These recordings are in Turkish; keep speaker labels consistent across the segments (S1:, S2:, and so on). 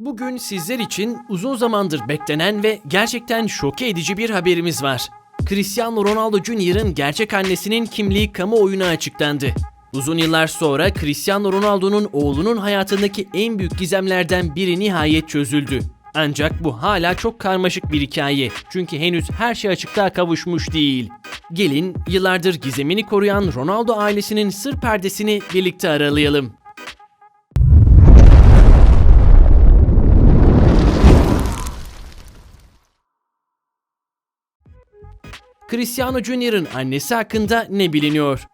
S1: Bugün sizler için uzun zamandır beklenen ve gerçekten şoke edici bir haberimiz var. Cristiano Ronaldo Jr.'ın gerçek annesinin kimliği kamuoyuna açıklandı. Uzun yıllar sonra Cristiano Ronaldo'nun oğlunun hayatındaki en büyük gizemlerden biri nihayet çözüldü. Ancak bu hala çok karmaşık bir hikaye. Çünkü henüz her şey açıklığa kavuşmuş değil. Gelin yıllardır gizemini koruyan Ronaldo ailesinin sır perdesini birlikte aralayalım. Cristiano Junior'ın annesi hakkında ne biliniyor?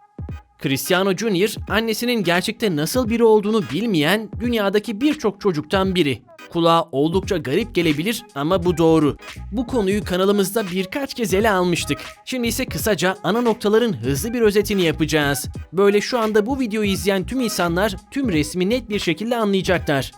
S1: Cristiano Junior, annesinin gerçekte nasıl biri olduğunu bilmeyen dünyadaki birçok çocuktan biri. Kulağa oldukça garip gelebilir ama bu doğru. Bu konuyu kanalımızda birkaç kez ele almıştık. Şimdi ise kısaca ana noktaların hızlı bir özetini yapacağız. Böyle şu anda bu videoyu izleyen tüm insanlar tüm resmi net bir şekilde anlayacaklar.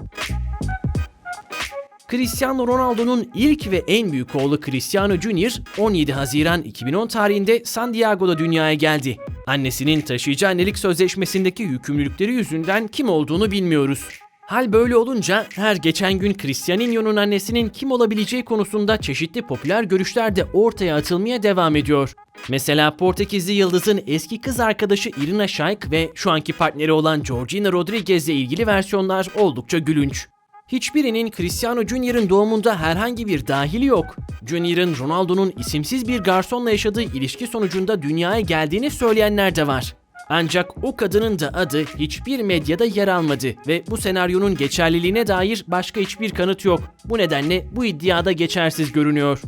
S1: Cristiano Ronaldo'nun ilk ve en büyük oğlu Cristiano Junior 17 Haziran 2010 tarihinde San Diego'da dünyaya geldi. Annesinin taşıyıcı annelik sözleşmesindeki yükümlülükleri yüzünden kim olduğunu bilmiyoruz. Hal böyle olunca her geçen gün Cristiano'nun annesinin kim olabileceği konusunda çeşitli popüler görüşler de ortaya atılmaya devam ediyor. Mesela Portekizli yıldızın eski kız arkadaşı Irina Shayk ve şu anki partneri olan Georgina Rodriguez ile ilgili versiyonlar oldukça gülünç. Hiçbirinin Cristiano Junior'ın doğumunda herhangi bir dahili yok. Junior'ın Ronaldo'nun isimsiz bir garsonla yaşadığı ilişki sonucunda dünyaya geldiğini söyleyenler de var. Ancak o kadının da adı hiçbir medyada yer almadı ve bu senaryonun geçerliliğine dair başka hiçbir kanıt yok. Bu nedenle bu iddiada geçersiz görünüyor.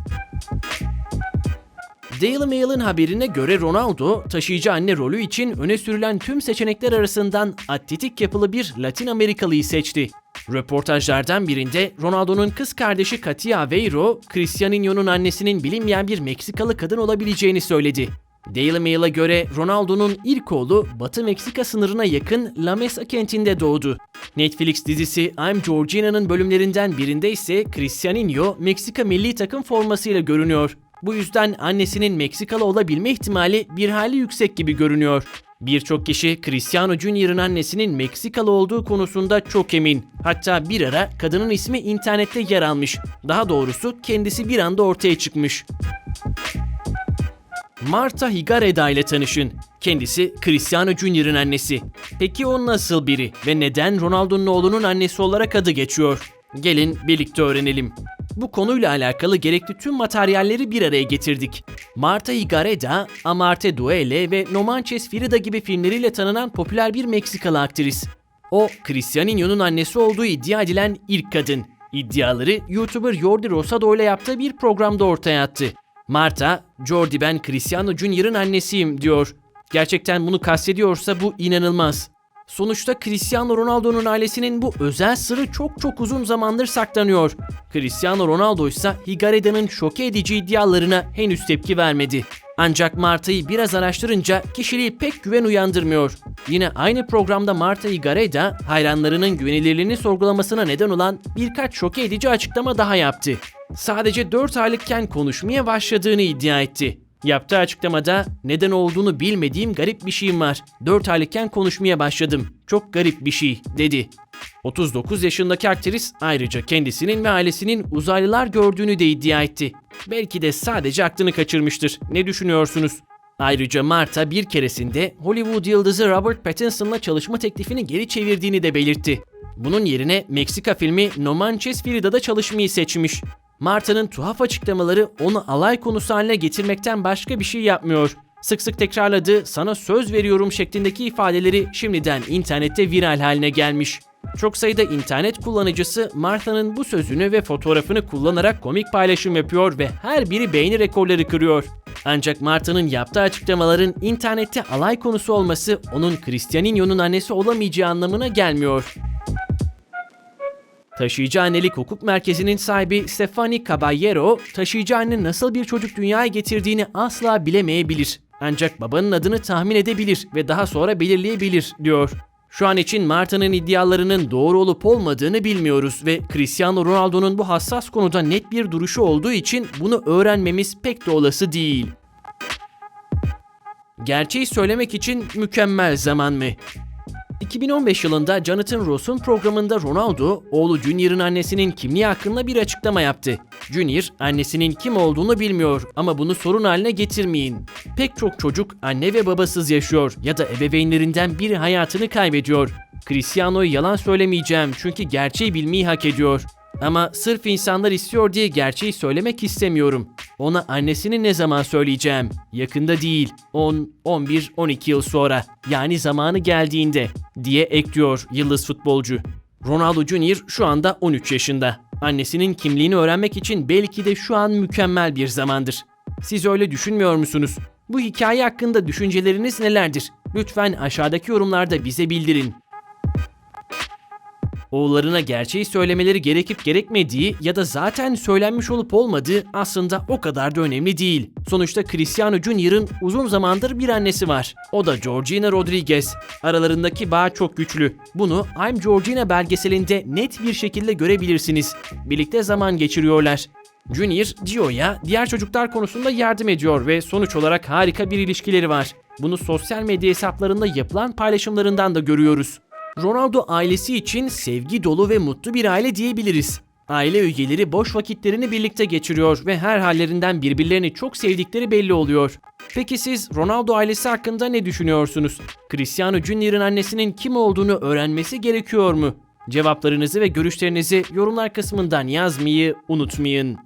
S1: Daily Mail'in haberine göre Ronaldo, taşıyıcı anne rolü için öne sürülen tüm seçenekler arasından atletik yapılı bir Latin Amerikalıyı seçti. Röportajlardan birinde Ronaldo'nun kız kardeşi Katia Aveiro, Cristiano'nun annesinin bilinmeyen bir Meksikalı kadın olabileceğini söyledi. Daily Mail'a göre Ronaldo'nun ilk oğlu Batı Meksika sınırına yakın La Mesa kentinde doğdu. Netflix dizisi I'm Georgina'nın bölümlerinden birinde ise Cristiano Meksika milli takım formasıyla görünüyor. Bu yüzden annesinin Meksikalı olabilme ihtimali bir hali yüksek gibi görünüyor. Birçok kişi Cristiano Junior'ın annesinin Meksikalı olduğu konusunda çok emin. Hatta bir ara kadının ismi internette yer almış. Daha doğrusu kendisi bir anda ortaya çıkmış. Marta Higareda ile tanışın. Kendisi Cristiano Junior'ın annesi. Peki o nasıl biri ve neden Ronaldo'nun oğlunun annesi olarak adı geçiyor? Gelin birlikte öğrenelim. Bu konuyla alakalı gerekli tüm materyalleri bir araya getirdik. Marta Higareda, Amarte Duele ve No Manches Frida gibi filmleriyle tanınan popüler bir Meksikalı aktris. O, Cristiano'nun annesi olduğu iddia edilen ilk kadın. İddiaları YouTuber Jordi Rosado ile yaptığı bir programda ortaya attı. Marta, Jordi ben Cristiano Junior'ın annesiyim diyor. Gerçekten bunu kastediyorsa bu inanılmaz. Sonuçta Cristiano Ronaldo'nun ailesinin bu özel sırrı çok çok uzun zamandır saklanıyor. Cristiano Ronaldo ise Higareda'nın şoke edici iddialarına henüz tepki vermedi. Ancak Marta'yı biraz araştırınca kişiliği pek güven uyandırmıyor. Yine aynı programda Marta Higareda hayranlarının güvenilirliğini sorgulamasına neden olan birkaç şoke edici açıklama daha yaptı. Sadece 4 aylıkken konuşmaya başladığını iddia etti. Yaptığı açıklamada neden olduğunu bilmediğim garip bir şeyim var. 4 aylıkken konuşmaya başladım. Çok garip bir şey dedi. 39 yaşındaki aktris ayrıca kendisinin ve ailesinin uzaylılar gördüğünü de iddia etti. Belki de sadece aklını kaçırmıştır. Ne düşünüyorsunuz? Ayrıca Marta bir keresinde Hollywood yıldızı Robert Pattinson'la çalışma teklifini geri çevirdiğini de belirtti. Bunun yerine Meksika filmi No Manches Frida'da çalışmayı seçmiş. Marta'nın tuhaf açıklamaları onu alay konusu haline getirmekten başka bir şey yapmıyor. Sık sık tekrarladığı sana söz veriyorum şeklindeki ifadeleri şimdiden internette viral haline gelmiş. Çok sayıda internet kullanıcısı Martha'nın bu sözünü ve fotoğrafını kullanarak komik paylaşım yapıyor ve her biri beğeni rekorları kırıyor. Ancak Martha'nın yaptığı açıklamaların internette alay konusu olması onun Cristiano'nun annesi olamayacağı anlamına gelmiyor. Taşıyıcı Annelik Hukuk Merkezi'nin sahibi Stefani Caballero, taşıyıcı anne nasıl bir çocuk dünyaya getirdiğini asla bilemeyebilir. Ancak babanın adını tahmin edebilir ve daha sonra belirleyebilir, diyor. Şu an için Marta'nın iddialarının doğru olup olmadığını bilmiyoruz ve Cristiano Ronaldo'nun bu hassas konuda net bir duruşu olduğu için bunu öğrenmemiz pek de olası değil. Gerçeği söylemek için mükemmel zaman mı? 2015 yılında Jonathan Ross'un programında Ronaldo, oğlu Junior'ın annesinin kimliği hakkında bir açıklama yaptı. Junior, annesinin kim olduğunu bilmiyor ama bunu sorun haline getirmeyin. Pek çok çocuk anne ve babasız yaşıyor ya da ebeveynlerinden biri hayatını kaybediyor. Cristiano'yu yalan söylemeyeceğim çünkü gerçeği bilmeyi hak ediyor. Ama sırf insanlar istiyor diye gerçeği söylemek istemiyorum. Ona annesini ne zaman söyleyeceğim? Yakında değil. 10, 11, 12 yıl sonra. Yani zamanı geldiğinde diye ekliyor yıldız futbolcu. Ronaldo Junior şu anda 13 yaşında. Annesinin kimliğini öğrenmek için belki de şu an mükemmel bir zamandır. Siz öyle düşünmüyor musunuz? Bu hikaye hakkında düşünceleriniz nelerdir? Lütfen aşağıdaki yorumlarda bize bildirin. Oğullarına gerçeği söylemeleri gerekip gerekmediği ya da zaten söylenmiş olup olmadığı aslında o kadar da önemli değil. Sonuçta Cristiano Junior'ın uzun zamandır bir annesi var. O da Georgina Rodriguez. Aralarındaki bağ çok güçlü. Bunu I'm Georgina belgeselinde net bir şekilde görebilirsiniz. Birlikte zaman geçiriyorlar. Junior, Gio'ya diğer çocuklar konusunda yardım ediyor ve sonuç olarak harika bir ilişkileri var. Bunu sosyal medya hesaplarında yapılan paylaşımlarından da görüyoruz. Ronaldo ailesi için sevgi dolu ve mutlu bir aile diyebiliriz. Aile üyeleri boş vakitlerini birlikte geçiriyor ve her hallerinden birbirlerini çok sevdikleri belli oluyor. Peki siz Ronaldo ailesi hakkında ne düşünüyorsunuz? Cristiano Junior'ın annesinin kim olduğunu öğrenmesi gerekiyor mu? Cevaplarınızı ve görüşlerinizi yorumlar kısmından yazmayı unutmayın.